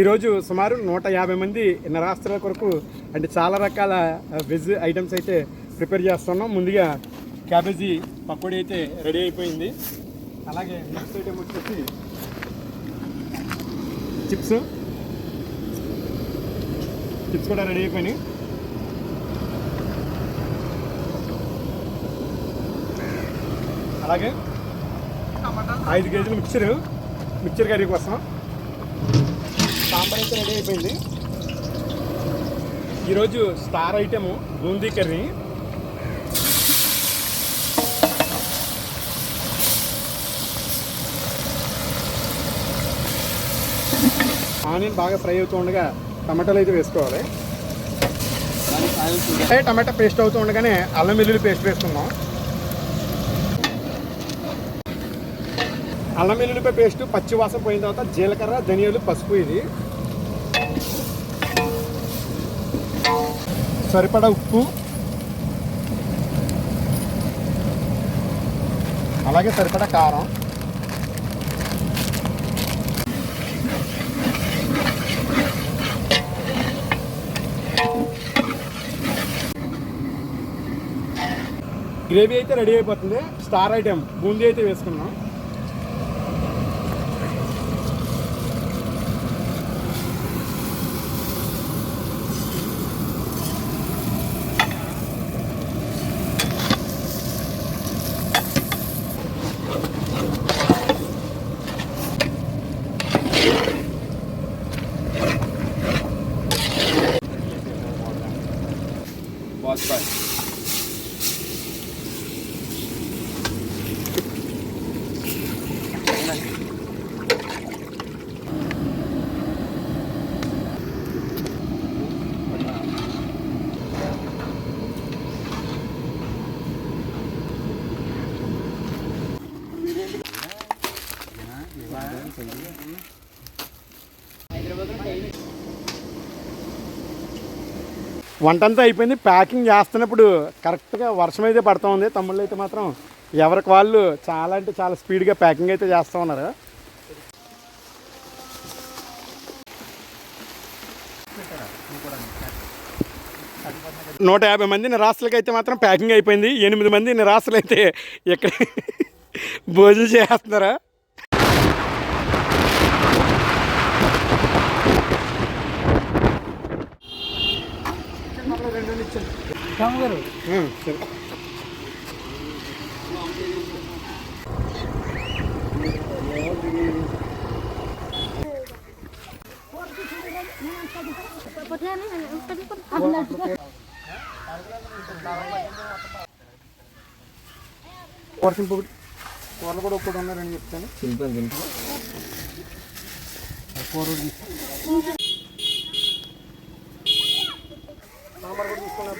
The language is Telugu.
ఈరోజు సుమారు నూట యాభై మంది నిరాస్తుల కొరకు అంటే చాలా రకాల వెజ్ ఐటమ్స్ అయితే ప్రిపేర్ చేస్తున్నాం. ముందుగా క్యాబేజీ పకోడీ అయితే రెడీ అయిపోయింది. అలాగే నెక్స్ట్ ఐటమ్ వచ్చేసి చిప్స్ చిప్స్ కూడా రెడీ అయిపోయినాయి. అలాగే ఐదు కేజీలు మిక్చర్ మిక్చర్ కర్రీ కోసం సాంబార్ అయితే రెడీ అయిపోయింది. ఈరోజు star item boondi curry. Onion బాగా ఫ్రై అవుతూ ఉండగా టమాటాలు అయితే వేసుకోవాలి. అంటే టమాటా పేస్ట్ అవుతూ ఉండగానే అల్లం వెల్లుల్లి పేస్ట్ వేసుకుందాం. అల్లం వెల్లుల్లిపాయ పేస్ట్ పచ్చివాసన పోయిన తర్వాత జీలకర్ర ధనియాలు పసుపు ఇది. సరిపడా ఉప్పు. అలాగే సరిపడా కారం. గ్రేవీ అయితే రెడీ అయిపోతుంది. Star item. బూందీ అయితే వేసుకున్నాం boss fight. ഹൈദരാബാദിൽ ടൈം వంటంతా అయిపోయింది. ప్యాకింగ్ చేస్తున్నప్పుడు కరెక్ట్గా వర్షం అయితే పడుతూ ఉంది. తమ్ముళ్ళు అయితే మాత్రం ఎవరికి వాళ్ళు చాలా అంటే చాలా స్పీడ్గా ప్యాకింగ్ అయితే చేస్తూ ఉన్నారు. నూట యాభై మంది నిరాశలకి అయితే మాత్రం ప్యాకింగ్ అయిపోయింది. ఎనిమిది మంది నిరాశలు అయితే ఇక్కడ భోజనం చేస్తున్నారా. సరే. వర్షం పొగటి కూరలు కూడా ఒక్కటి ఉన్నారని చెప్తాను. కూర కూడా కూడా తీసుకున్నా